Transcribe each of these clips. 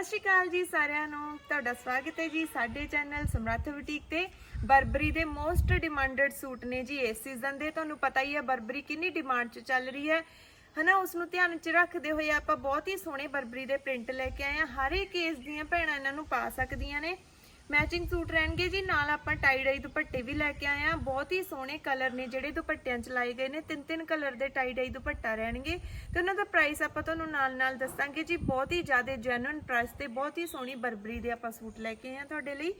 ਸਤਿ ਸ਼੍ਰੀ ਅਕਾਲ ਜੀ ਸਾਰਿਆਂ ਨੂੰ। ਤੁਹਾਡਾ ਸਵਾਗਤ ਹੈ ਜੀ ਸਾਡੇ ਚੈਨਲ ਸਮਰੱਥ ਬੁਟੀਕ ਤੇ। ਬਰਬਰੀ ਦੇ ਮੋਸਟ ਡਿਮਾਂਡਡ ਸੂਟ ਨੇ ਜੀ ਇਸ ਸੀਜ਼ਨ ਦੇ। ਤੁਹਾਨੂੰ ਪਤਾ ਹੀ ਹੈ ਬਰਬਰੀ ਕਿੰਨੀ ਡਿਮਾਂਡ 'ਚ ਚੱਲ ਰਹੀ ਹੈ। ਹਨਾ ਉਸ ਨੂੰ ਧਿਆਨ 'ਚ ਰੱਖਦੇ ਹੋਏ ਆਪਾਂ ਬਹੁਤ ਹੀ ਸੋਹਣੇ ਬਰਬਰੀ ਦੇ ਪ੍ਰਿੰਟ ਲੈ ਕੇ ਆਏ ਆ ਹਰ ਇੱਕ ਕੇਸ ਦੀਆਂ ਭੈਣਾਂ ਇਹਨਾਂ ਨੂੰ ਪਾ ਸਕਦੀਆਂ ਨੇ। ਮੈਚਿੰਗ ਸੂਟ ਰਹਿਣਗੇ ਜੀ। ਨਾਲ ਆਪਾਂ ਟਾਈ ਡਾਈ ਦੁਪੱਟੇ ਵੀ ਲੈ ਕੇ ਆਏ ਆ ਬਹੁਤ ਹੀ ਸੋਹਣੇ ਕਲਰ ਨੇ ਜਿਹੜੇ ਦੁਪੱਟਿਆਂ 'ਚ ਲਾਏ ਗਏ ਨੇ। ਤਿੰਨ ਤਿੰਨ ਕਲਰ ਦੇ ਟਾਈ ਡਾਈ ਦੁਪੱਟਾ ਰਹਿਣਗੇ। ਤੇ ਉਹਨਾਂ ਦਾ ਪ੍ਰਾਈਸ ਆਪਾਂ ਤੁਹਾਨੂੰ ਨਾਲ ਨਾਲ ਦੱਸਾਂਗੇ ਜੀ। ਬਹੁਤ ਹੀ ਜ਼ਿਆਦਾ ਜੈਨੂਇਨ ਪ੍ਰਾਈਸ ਤੇ ਬਹੁਤ ਹੀ ਸੋਹਣੀ ਬਰਬਰੀ ਦੇ ਆਪਾਂ ਸੂਟ ਲੈ ਕੇ ਆਏ ਆ ਤੁਹਾਡੇ ਲਈ।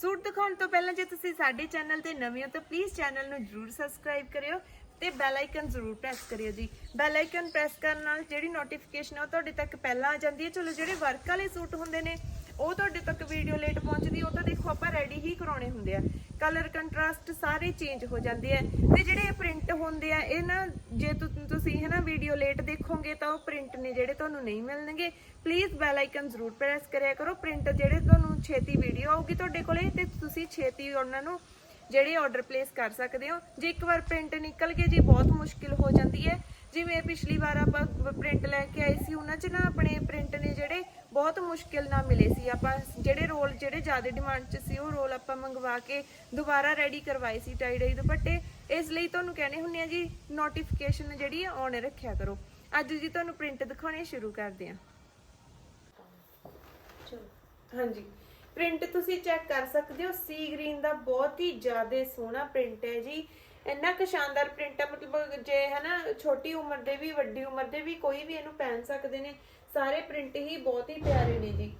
ਸੂਟ ਦਿਖਾਉਣ ਤੋਂ ਪਹਿਲਾਂ ਜੇ ਤੁਸੀਂ ਸਾਡੇ ਚੈਨਲ ਤੇ ਨਵੇਂ ਹੋ ਤਾਂ ਪਲੀਜ਼ ਚੈਨਲ ਨੂੰ ਜਰੂਰ ਸਬਸਕ੍ਰਾਈਬ ਕਰਿਓ ਤੇ ਬੈਲ ਆਈਕਨ ਜ਼ਰੂਰ ਪ੍ਰੈਸ ਕਰਿਓ ਜੀ। ਬੈਲ ਆਈਕਨ ਪ੍ਰੈਸ ਕਰਨ ਨਾਲ ਜਿਹੜੀ ਨੋਟੀਫਿਕੇਸ਼ਨ ਹੈ ਉਹ ਤੁਹਾਡੇ ਤੱਕ ਪਹਿਲਾਂ ਆ ਜਾਂਦੀ ਹੈ। ਚਲੋ ਜਿਹੜੇ ਵਰਕ ਵਾਲੇ ਸੂਟ ਹੁੰਦੇ ਨੇ ਉਹ ਤੁਹਾਡੇ ਤੱਕ ਵੀਡੀਓ ਲੇਟ ਪਹੁੰਚਦੀ, ਉਹ ਤਾਂ ਦੇਖੋ ਆਪਾਂ ਰੈਡੀ ਹੀ ਕਰਾਉਣੇ ਹੁੰਦੇ ਆ। ਕਲਰ ਕੰਟਰਾਸਟ ਸਾਰੇ ਚੇਂਜ ਹੋ ਜਾਂਦੇ ਆ। ਤੇ ਜਿਹੜੇ ਇਹ ਪ੍ਰਿੰਟ ਹੁੰਦੇ ਆ, ਇਹ ਨਾ ਜੇ ਤੁਸੀਂ ਹੈ ਨਾ ਵੀਡੀਓ ਲੇਟ ਦੇਖੋਗੇ ਤਾਂ ਉਹ ਪ੍ਰਿੰਟ ਨੇ ਜਿਹੜੇ ਤੁਹਾਨੂੰ ਨਹੀਂ ਮਿਲਣਗੇ। ਪਲੀਜ਼ ਬੈਲ ਆਈਕਨ ਜ਼ਰੂਰ ਪ੍ਰੈਸ ਕਰਿਆ ਕਰੋ। ਪ੍ਰਿੰਟ ਜਿਹੜੇ ਤੁਹਾਨੂੰ ਛੇਤੀ ਵੀਡੀਓ ਆਊਗੀ ਤੁਹਾਡੇ ਕੋਲੇ, ਤੇ ਤੁਸੀਂ ਛੇਤੀ ਉਹਨਾਂ ਨੂੰ ਜਿਹੜੇ ਆਰਡਰ ਪਲੇਸ ਕਰ ਸਕਦੇ ਹੋ। ਜੇ ਇੱਕ ਵਾਰ ਪ੍ਰਿੰਟ ਨਿਕਲ ਗਏ ਜੀ, ਬਹੁਤ ਮੁਸ਼ਕਿਲ ਹੋ ਜਾਂਦੀ ਹੈ। ਜਿਵੇਂ ਪਿਛਲੀ ਵਾਰ ਆਪਾਂ ਪ੍ਰਿੰਟ ਲੈ ਕੇ ਆਏ ਸੀ, ਉਹਨਾਂ 'ਚ ਨਾ ਆਪਣੇ ਪ੍ਰਿੰਟ ਨੇ ਜਿਹੜੇ ਬਹੁਤ ਮੁਸ਼ਕਿਲ ਨਾਲ ਮਿਲੇ ਸੀ। ਆਪਾਂ ਜਿਹੜੇ ਰੋਲ ਜਿਹੜੇ ਜ਼ਿਆਦਾ ਡਿਮਾਂਡ 'ਚ ਸੀ ਉਹ ਰੋਲ ਆਪਾਂ ਮੰਗਵਾ ਕੇ ਦੁਬਾਰਾ ਰੈਡੀ ਕਰਵਾਏ ਸੀ ਟਾਈ ਡਾਈ ਦੁਪੱਟੇ। ਇਸ ਲਈ ਤੁਹਾਨੂੰ ਕਹਿੰਦੇ ਹੁੰਨੇ ਆ ਜੀ ਨੋਟੀਫਿਕੇਸ਼ਨ ਜਿਹੜੀ ਆ ਔਨ ਰੱਖਿਆ ਕਰੋ। ਅੱਜ ਜੀ ਤੁਹਾਨੂੰ ਪ੍ਰਿੰਟ ਦਿਖਾਉਣੇ ਸ਼ੁਰੂ ਕਰਦੇ ਹਾਂ ਹਾਂਜੀ। ਪ੍ਰਿੰਟ ਤੁਸੀਂ ਚੈੱਕ ਕਰ ਸਕਦੇ ਹੋ। ਸੀ ਗ੍ਰੀਨ ਦਾ ਬਹੁਤ ਹੀ ਜ਼ਿਆਦਾ ਸੋਹਣਾ ਪ੍ਰਿੰਟ ਹੈ ਜੀ। ਇੰਨਾ ਕੁ ਸ਼ਾਨਦਾਰ ਪ੍ਰਿੰਟ ਹੈ ਮਤਲਬ ਜੇ ਹਨਾ ਛੋਟੀ ਉਮਰ ਦੇ ਵੀ ਵੱਡੀ ਉਮਰ ਦੇ ਵੀ ਕੋਈ ਵੀ ਇਹਨੂੰ ਪਹਿਨ ਸਕਦੇ ਨੇ। ਸਾਰੇ ਪ੍ਰਿੰਟ ਹੀ ਬਹੁਤ ਹੀ ਪਿਆਰੇ ਨੇ ਜੀ।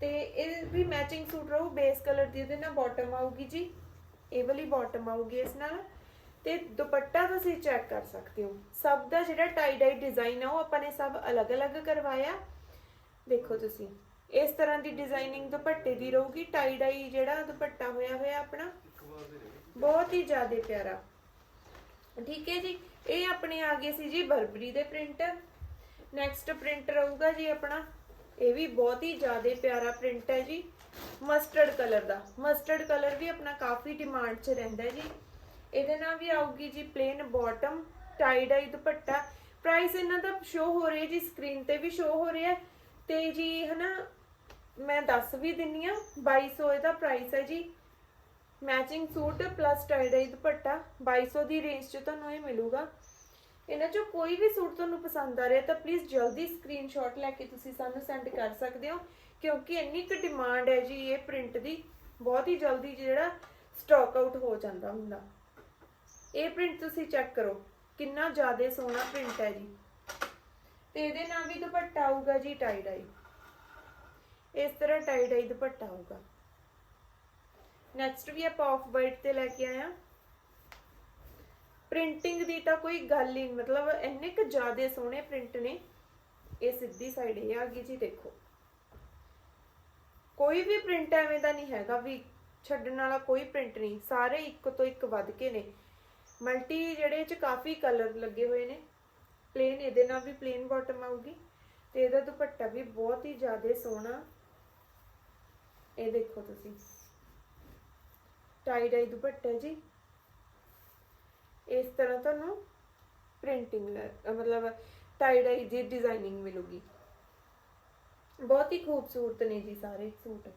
ਤੇ ਇਹ ਵੀ ਮੈਚਿੰਗ ਸੂਟ ਰਹੂ ਬੇਸ ਕਲਰ ਦੀ, ਇਹਦੇ ਨਾਲ ਬਾਟਮ ਆਊਗੀ ਜੀ। ਇਹ ਵਾਲੀ ਬਾਟਮ ਆਊਗੀ ਇਸ ਨਾਲ। ਤੇ ਦੁਪੱਟਾ ਤੁਸੀਂ ਚੈੱਕ ਕਰ ਸਕਦੇ ਹੋ। ਸਭ ਦਾ ਜਿਹੜਾ ਟਾਈ ਡਾਈ ਡਿਜ਼ਾਈਨ ਆ, ਉਹ ਆਪਾਂ ਨੇ ਸਭ ਅਲੱਗ-ਅਲੱਗ ਕਰਵਾਇਆ। ਦੇਖੋ ਤੁਸੀਂ, ਇਸ ਤਰ੍ਹਾਂ ਦੀ ਡਿਜ਼ਾਈਨਿੰਗ ਦੁਪੱਟੇ ਦੀ ਰਹੂਗੀ। ਟਾਈ ਡਾਈ ਜਿਹੜਾ ਦੁਪੱਟਾ ਹੋਇਆ ਹੋਇਆ ਆਪਣਾ, ਬਹੁਤ ਹੀ ਜ਼ਿਆਦਾ ਪਿਆਰਾ। ਠੀਕ ਹੈ ਜੀ, ਇਹ ਆਪਣੇ ਆ ਗਏ ਸੀ ਜੀ ਬਰਬਰੀ ਦੇ ਪ੍ਰਿੰਟ ਨੈਕਸਟ ਪ੍ਰਿੰਟ ਰਹੂਗਾ ਜੀ ਆਪਣਾ। ਇਹ ਵੀ ਬਹੁਤ ਹੀ ਜ਼ਿਆਦਾ ਪਿਆਰਾ ਪ੍ਰਿੰਟ ਹੈ ਜੀ। ਮਸਟਰਡ ਕਲਰ ਦਾ। ਮਸਟਰਡ ਕਲਰ ਵੀ ਆਪਣਾ ਕਾਫੀ ਡਿਮਾਂਡ 'ਚ ਰਹਿੰਦਾ ਜੀ। ਇਹਦੇ ਨਾਲ ਵੀ ਆਊਗੀ ਜੀ plain bottom tie dye dupatta. Price ਇਹਨਾਂ ਦਾ ਸ਼ੋ ਹੋ ਰਿਹਾ ਜੀ ਸਕਰੀਨ ਤੇ ਵੀ ਸ਼ੋ ਹੋ ਰਿਹਾ ਤੇ ਜੀ ਹਨਾ, ਮੈਂ ਦੱਸ ਵੀ ਦਿੰਨੀ ਆ 2200 ਇਹਦਾ ਪ੍ਰਾਈਸ ਹੈ ਜੀ। Matching suit plus tie dye dupatta. 2200 ਦੀ ਰੇਂਜ 'ਚ ਤੁਹਾਨੂੰ ਇਹ ਮਿਲੂਗਾ। ਇਹਨਾਂ 'ਚੋਂ ਕੋਈ ਵੀ ਸੂਟ ਤੁਹਾਨੂੰ ਪਸੰਦ ਆ ਰਿਹਾ ਤਾਂ ਪਲੀਜ਼ ਜਲਦੀ ਸਕਰੀਨਸ਼ਾਟ ਲੈ ਕੇ ਤੁਸੀਂ ਸਾਨੂੰ ਸੈਂਡ ਕਰ ਸਕਦੇ ਹੋ, ਕਿਉਂਕਿ ਇੰਨੀ ਕੁ ਡਿਮਾਂਡ ਹੈ ਜੀ ਇਹ ਪ੍ਰਿੰਟ ਦੀ, ਬਹੁਤ ਹੀ ਜਲਦੀ ਜਿਹੜਾ ਸਟਾਕ ਆਊਟ ਹੋ ਜਾਂਦਾ ਹੁੰਦਾ। ਇਹ ਪ੍ਰਿੰਟ ਤੁਸੀਂ ਚੈੱਕ ਕਰੋ, ਕਿੰਨਾ ਜ਼ਿਆਦਾ ਸੋਹਣਾ ਪ੍ਰਿੰਟ ਹੈ ਜੀ। ਤੇ ਇਹਦੇ ਨਾਲ ਵੀ ਦੁਪੱਟਾ ਆਊਗਾ ਜੀ ਟਾਈ ਡਾਈ ਇਸ ਤਰ੍ਹਾਂ ਟਾਈ ਡਾਈ ਦੁਪੱਟਾ ਆਊਗਾ। ਨੈਕਸਟ ਵੀ ਆਪਾਂ ਆਫ ਵਾਈਟ ਤੇ ਲੈ ਕੇ ਆਇਆ ਪ੍ਰਿੰਟਿੰਗ ਦੀ ਤਾਂ ਕੋਈ ਗੱਲ ਹੀ ਮਤਲਬ ਇੰਨੇ ਕੁ ਜ਼ਿਆਦਾ ਸੋਹਣੇ ਪ੍ਰਿੰਟ ਨੇ। ਇਹ ਸਿੱਧੀ ਸਾਈਡ ਇਹ ਆ ਗਈ ਜੀ, ਦੇਖੋ। ਕੋਈ ਵੀ ਪ੍ਰਿੰਟ ਐਵੇਂ ਦਾ ਨਹੀਂ ਹੈਗਾ ਵੀ ਛੱਡਣ ਵਾਲਾ ਕੋਈ ਪ੍ਰਿੰਟ ਨਹੀਂ, ਸਾਰੇ ਇੱਕ ਤੋਂ ਇੱਕ ਵੱਧ ਕੇ ਨੇ। ਮਲਟੀ ਜਿਹੜੇ ਚ ਕਾਫੀ ਕਲਰ ਲੱਗੇ ਹੋਏ ਨੇ। ਪਲੇਨ ਇਹਦੇ ਨਾਲ ਵੀ ਪਲੇਨ ਬਾਟਮ ਆਊਗੀ ਤੇ ਇਹਦਾ ਦੁਪੱਟਾ ਵੀ ਬਹੁਤ ਹੀ ਜ਼ਿਆਦਾ ਸੋਹਣਾ। ਇਹ ਦੇਖੋ ਤੁਸੀਂ। ਟਾਈ ਡਾਈ ਦੁਪੱਟਾ ਜੀ। ਇਸ ਤਰ੍ਹਾਂ ਤੁਹਾਨੂੰ ਪ੍ਰਿੰਟਿੰਗ ਮਤਲਬ ਟਾਈ ਡਾਈ ਦੀ ਡਿਜ਼ਾਈਨਿੰਗ ਮਿਲੂਗੀ ਬਹੁਤ ਹੀ ਖੂਬਸੂਰਤ ਨੇ ਜੀ ਸਾਰੇ ਸੂਟ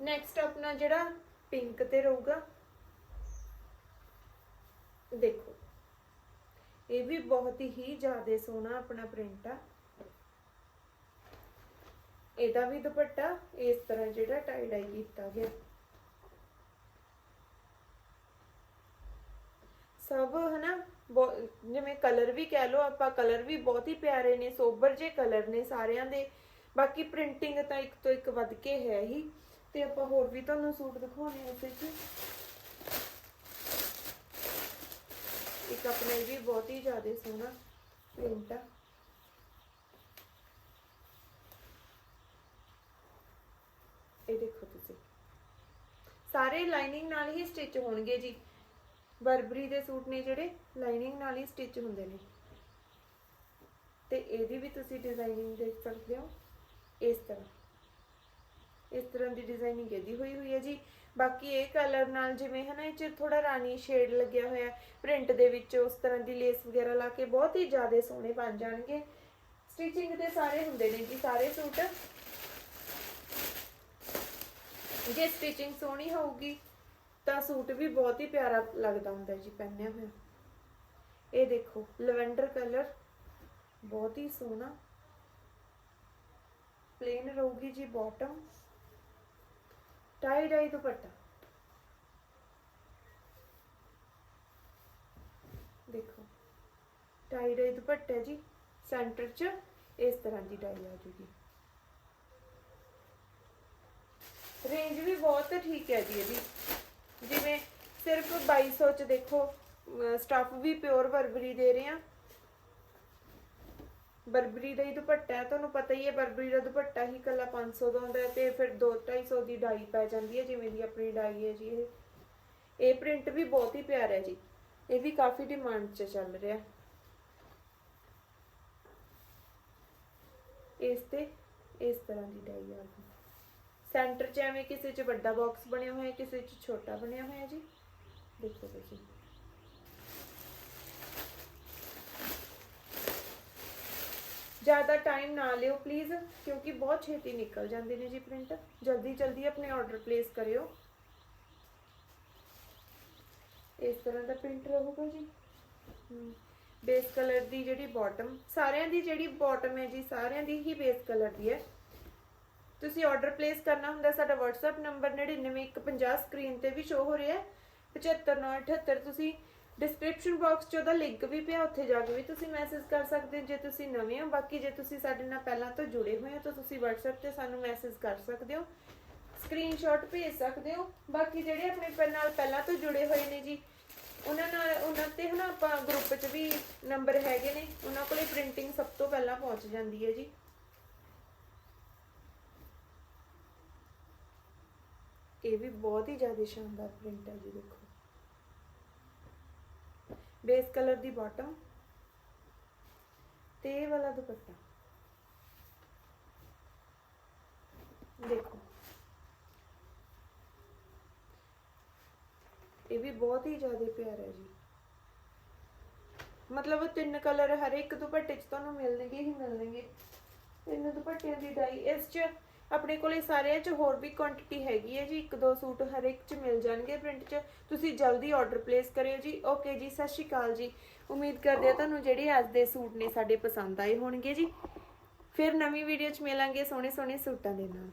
ਨੈਕਸਟ ਆਪਣਾ ਜਿਹੜਾ ਪਿੰਕ ਤੇ ਰਹੂਗਾ ਦੇਖੋ ਇਹ ਵੀ ਬਹੁਤ ਹੀ ਜ਼ਿਆਦਾ ਸੋਹਣਾ ਆਪਣਾ ਪ੍ਰਿੰਟ ਆ ਇਹਦਾ ਵੀ ਦੁਪੱਟਾ ਇਸ ਤਰ੍ਹਾਂ ਜਿਹੜਾ ਟਾਈ ਡਾਈ ਕੀਤਾ ਗਿਆ ਸਭ, ਹਨਾ, ਬਹੁ- ਜਿਵੇਂ ਕਲਰ ਵੀ ਕਹਿ ਲਓ, ਆਪਾਂ ਕਲਰ ਵੀ ਬਹੁਤ ਹੀ ਪਿਆਰੇ ਨੇ, ਸੋਬਰ ਜੇ ਕਲਰ ਨੇ ਸਾਰਿਆਂ ਦੇ। ਬਾਕੀ ਪ੍ਰਿੰਟਿੰਗ ਤਾਂ ਇੱਕ ਤੋਂ ਇੱਕ ਵੱਧ ਕੇ ਹੈ ਹੀ। ਤੇ ਆਪਾਂ ਹੋਰ ਵੀ ਤੁਹਾਨੂੰ ਸੂਟ ਦਿਖਾਉਣੇ ਆ ਇਸ ਵਿੱਚ ਇੱਕ ਆਪਣਾ ਵੀ ਬਹੁਤ ਹੀ ਜ਼ਿਆਦਾ ਸੋਹਣਾ ਪ੍ਰਿੰਟ ਆ। ਇਹ ਦੇਖੋ ਤੁਸੀਂ। ਸਾਰੇ ਲਾਈਨਿੰਗ ਨਾਲ ਹੀ ਸਟਿਚ ਹੋਣਗੇ ਜੀ। ਬਰਬਰੀ ਦੇ ਸੂਟ ਨੇ ਜਿਹੜੇ ਲਾਈਨਿੰਗ ਨਾਲ ਹੀ ਸਟਿਚ ਹੁੰਦੇ ਨੇ। ਤੇ ਇਹਦੀ ਵੀ ਤੁਸੀਂ ਡਿਜ਼ਾਈਨਿੰਗ ਦੇਖ ਸਕਦੇ ਹੋ। ਇਸ ਤਰ੍ਹਾਂ। ਇਸ ਤਰ੍ਹਾਂ ਦੀ ਡਿਜ਼ਾਈਨਿੰਗ ਇਹਦੀ ਹੋਈ ਹੋਈ ਹੈ ਜੀ। ਬਾਕੀ ਇਹ ਕਲਰ ਨਾਲ ਜਿਵੇਂ ਹਨਾ, ਇਹ ਚ ਥੋੜਾ ਰਾਣੀ ਸ਼ੇਡ ਲੱਗਿਆ ਹੋਇਆ ਪ੍ਰਿੰਟ ਦੇ ਵਿੱਚ ਉਸ ਤਰ੍ਹਾਂ ਦੀ ਲੇਸ ਵਗੈਰਾ ਲਾ ਕੇ ਬਹੁਤ ਹੀ ਜ਼ਿਆਦਾ ਸੋਹਣੇ ਬਣ ਜਾਣਗੇ। ਸਟਿਚਿੰਗ ਦੇ ਸਾਰੇ ਹੁੰਦੇ ਨੇ ਜੀ, ਸਾਰੇ ਸੂਟ। ਜੇ ਸਟਿਚਿੰਗ ਸੋਹਣੀ ਹੋਊਗੀ ਤਾਂ ਸੂਟ ਵੀ ਬਹੁਤ ਹੀ ਪਿਆਰਾ ਲੱਗਦਾ ਹੁੰਦਾ ਜੀ ਪਹਿਨਿਆ ਹੋਇਆ। ਇਹ ਦੇਖੋ, ਲਵੈਂਡਰ ਕਲਰ, ਬਹੁਤ ਹੀ ਸੋਹਣਾ। ਪਲੇਨ ਰਹੂਗੀ ਜੀ ਬਾਟਮ ਟਾਈ ਡਾਈ ਦੁਪੱਟਾ। ਦੇਖੋ ਟਾਈ ਡਾਈ ਦੁਪੱਟਾ ਜੀ ਸੈਂਟਰ 'ਚ ਇਸ ਤਰ੍ਹਾਂ ਦੀ ਡਾਈ ਆ ਜੂਗੀ। ਰੇਂਜ ਵੀ ਬਹੁਤ ਠੀਕ ਹੈ ਜੀ ਇਹਦੀ। ਜਿਵੇਂ ਸਿਰਫ 2200 ਚ ਦੇਖੋ ਸਟਫ ਵੀ ਪਿਓਰ ਬਰਬਰੀ ਦੇ ਰਹੇ ਆ। ਬਰਬਰੀ ਦਾ ਹੀ ਦੁਪੱਟਾ ਹੈ, ਤੁਹਾਨੂੰ ਪਤਾ ਹੀ ਹੈ, ਬਰਬਰੀ ਦਾ ਦੁਪੱਟਾ ਹੀ ਕੱਲਾ 500 ਦਾ ਹੁੰਦਾ ਤੇ ਫਿਰ 2-250 ਦੀ ਡਾਈ ਪੈ ਜਾਂਦੀ ਹੈ, ਜਿਵੇਂ ਦੀ ਆਪਣੀ ਡਾਈ ਹੈ ਜੀ ਇਹ। ਇਹ ਪ੍ਰਿੰਟ ਵੀ ਬਹੁਤ ਹੀ ਪਿਆਰਾ ਹੈ ਜੀ। ਇਹ ਵੀ ਕਾਫੀ ਡਿਮਾਂਡ 'ਚ ਚੱਲ ਰਿਹਾ। ਇਸ ਤੇ ਇਸ ਤਰ੍ਹਾਂ ਦੀ ਡਾਈ ਆ ਗਈ। ਸੈਂਟਰ 'ਚ ਐਵੇਂ ਕਿਸੇ 'ਚ ਵੱਡਾ ਬਾਕਸ ਬਣਿਆ ਹੋਇਆ, ਕਿਸੇ 'ਚ ਛੋਟਾ ਬਣਿਆ ਹੋਇਆ ਜੀ। ਦੇਖੋ ਤੁਸੀਂ। ਜ਼ਿਆਦਾ ਟਾਈਮ ਨਾ ਲਿਓ ਪਲੀਜ਼ ਕਿਉਂਕਿ ਬਹੁਤ ਛੇਤੀ ਨਿਕਲ ਜਾਂਦੇ ਨੇ ਜੀ ਪ੍ਰਿੰਟ ਜਲਦੀ ਜਲਦੀ ਆਪਣੇ ਆਰਡਰ ਪਲੇਸ ਕਰਿਓ। ਇਸ ਤਰ੍ਹਾਂ ਦਾ ਪ੍ਰਿੰਟ ਰਹੂਗਾ ਜੀ। ਬੇਸ ਕਲਰ ਦੀ ਜਿਹੜੀ ਬਾਟਮ ਸਾਰਿਆਂ ਦੀ ਜਿਹੜੀ ਬਾਟਮ ਹੈ ਜੀ, ਸਾਰਿਆਂ ਦੀ ਹੀ ਬੇਸ ਕਲਰ ਦੀ ਹੈ। ਤੁਸੀਂ ਆਰਡਰ ਪਲੇਸ ਕਰਨਾ ਹੁੰਦਾ, ਸਾਡਾ WhatsApp ਨੰਬਰ 99150 ਸਕਰੀਨ ਤੇ ਵੀ ਸ਼ੋ ਹੋ ਰਿਹਾ ਹੈ। 7598 ਤੁਸੀਂ ਡਿਸਕ੍ਰਿਪਸ਼ਨ ਬਾਕਸ 'ਚ ਉਹਦਾ ਲਿੰਕ ਵੀ ਪਿਆ, ਉੱਥੇ ਜਾ ਕੇ ਵੀ ਤੁਸੀਂ ਮੈਸੇਜ ਕਰ ਸਕਦੇ ਹੋ। ਜੇ ਤੁਸੀਂ ਨਵੇਂ ਹੋ, ਬਾਕੀ ਜੇ ਤੁਸੀਂ ਸਾਡੇ ਨਾਲ ਪਹਿਲਾਂ ਤੋਂ ਜੁੜੇ ਹੋਏ ਹੋ, ਤਾਂ ਤੁਸੀਂ WhatsApp ਤੇ ਸਾਨੂੰ ਮੈਸੇਜ ਕਰ ਸਕਦੇ ਹੋ। ਸਕਰੀਨਸ਼ਾਟ ਭੇਜ ਸਕਦੇ ਹੋ। ਬਾਕੀ ਜਿਹੜੇ ਆਪਣੇ ਨਾਲ ਪਹਿਲਾਂ ਤੋਂ ਜੁੜੇ ਹੋਏ ਨੇ ਜੀ, ਉਹਨਾਂ ਨਾਲ, ਉਹਨਾਂ ਤੇ ਹਨਾ ਆਪਾਂ ਗਰੁੱਪ 'ਚ ਵੀ ਨੰਬਰ ਹੈਗੇ ਨੇ, ਉਹਨਾਂ ਕੋਲੇ ਪ੍ਰਿੰਟਿੰਗ ਸਭ ਤੋਂ ਪਹਿਲਾਂ ਪਹੁੰਚ ਜਾਂਦੀ ਹੈ ਜੀ। ਇਹ ਵੀ ਬਹੁਤ ਹੀ ਜ਼ਿਆਦਾ ਸ਼ਾਨਦਾਰ ਪ੍ਰਿੰਟ ਹੈ ਜੀ, ਦੇਖੋ। ਬੇਸ ਕਲਰ ਦੀ ਬਾਟਮ ਤੇ ਇਹ ਵਾਲਾ ਦੁਪੱਟਾ। ਦੇਖੋ। ਇਹ ਵੀ ਬਹੁਤ ਹੀ ਜ਼ਿਆਦਾ ਪਿਆਰਾ ਹੈ ਜੀ। ਮਤਲਬ ਤਿੰਨ ਕਲਰ ਹਰ ਇੱਕ ਦੁਪੱਟੇ 'ਚ ਤੁਹਾਨੂੰ ਮਿਲਣਗੇ ਹੀ ਮਿਲਣਗੇ। ਤਿੰਨ ਦੁਪੱਟਿਆਂ ਦੀ ਡਾਈ ਇਸ 'ਚ ਆਪਣੇ ਕੋਲੇ ਸਾਰਿਆਂ 'ਚ ਹੋਰ ਵੀ ਕੁਆਂਟੀਟੀ ਹੈਗੀ ਹੈ ਜੀ। ਇੱਕ ਦੋ ਸੂਟ ਹਰ ਇੱਕ 'ਚ ਮਿਲ ਜਾਣਗੇ ਪ੍ਰਿੰਟ 'ਚ। ਤੁਸੀਂ ਜਲਦੀ ਆਰਡਰ ਪਲੇਸ ਕਰਿਓ ਜੀ। ਓਕੇ ਜੀ, ਸਤਿ ਸ਼੍ਰੀ ਅਕਾਲ ਜੀ। ਉਮੀਦ ਕਰਦੇ ਹਾਂ ਤੁਹਾਨੂੰ ਜਿਹੜੇ ਅੱਜ ਦੇ ਸੂਟ ਨੇ ਸਾਡੇ ਪਸੰਦ ਆਏ ਹੋਣਗੇ ਜੀ। ਫਿਰ ਨਵੀਂ ਵੀਡੀਓ 'ਚ ਮਿਲਾਂਗੇ ਸੋਹਣੇ ਸੋਹਣੇ ਸੂਟਾਂ ਦੇ ਨਾਲ।